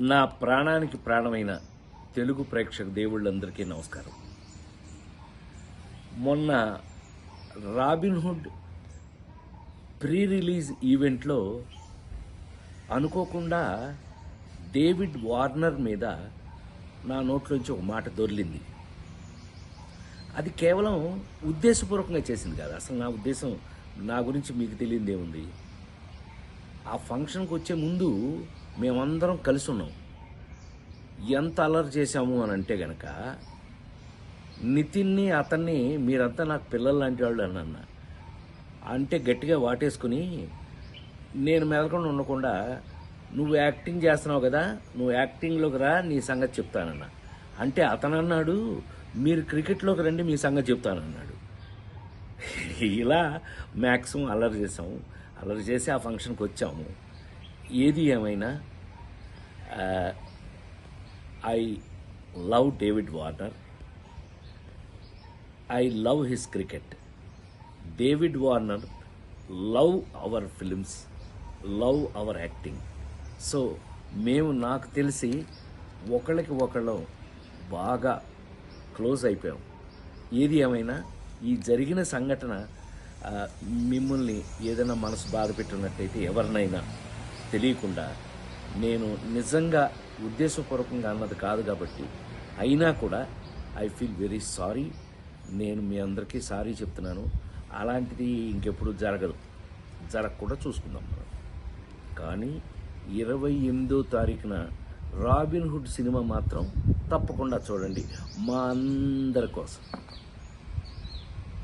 నా ప్రాణానికి ప్రాణమైన తెలుగు ప్రేక్షక దేవుళ్ళందరికీ నమస్కారం. మొన్న రాబిన్హుడ్ ప్రీ రిలీజ్ ఈవెంట్లో అనుకోకుండా డేవిడ్ వార్నర్ మీద నా నోట్లోంచి ఒక మాట దొర్లింది. అది కేవలం ఉద్దేశపూర్వకంగా చేసింది కాదు. అసలు నా ఉద్దేశం నా గురించి మీకు తెలియదే ఉంది ఆ ఫంక్షన్కి వచ్చే ముందు మేమందరం కలిసి ఉన్నాం. ఎంత అలర్ చేశాము అని అంటే గనక నితిన్ని అతన్ని మీరంతా నాకు పిల్లలు లాంటి వాళ్ళు అని అన్న. అంటే గట్టిగా వాటేసుకుని నేను మెదకుండా ఉండకుండా నువ్వు యాక్టింగ్ చేస్తున్నావు కదా నువ్వు యాక్టింగ్లోకి రా నీ సంగతి చెప్తానన్న. అంటే అతను అన్నాడు మీరు క్రికెట్లోకి రండి మీ సంగతి చెప్తానన్నాడు. ఇలా మ్యాక్సిమం అల్లరి చేసాము అల్లరి చేసి ఆ ఫంక్షన్కి వచ్చాము. ఏది ఏమైనా I love David Warner I love his cricket David Warner love our films love our acting so మేము నాకు తెలిసి ఒకళ్ళకి ఒకళ్ళం బాగా క్లోజ్ అయిపోయాం. ఏది ఏమైనా ఈ జరిగిన సంఘటన మిమ్మల్ని ఏదైనా మనసు బాధ పెట్టినట్టయితే ఎవరినైనా తెలియకుండా నేను నిజంగా ఉద్దేశపూర్వకంగా అన్నది కాదు కాబట్టి అయినా కూడా ఐ ఫీల్ వెరీ సారీ నేను మీ అందరికీ సారీ చెప్తున్నాను. అలాంటిది ఇంకెప్పుడు జరగదు. జరగకుండా చూసుకుందాం మనం. కానీ ఇరవై ఎనిమిదో తారీఖున రాబిన్ హుడ్ సినిమా మాత్రం తప్పకుండా చూడండి మా అందరి కోసం.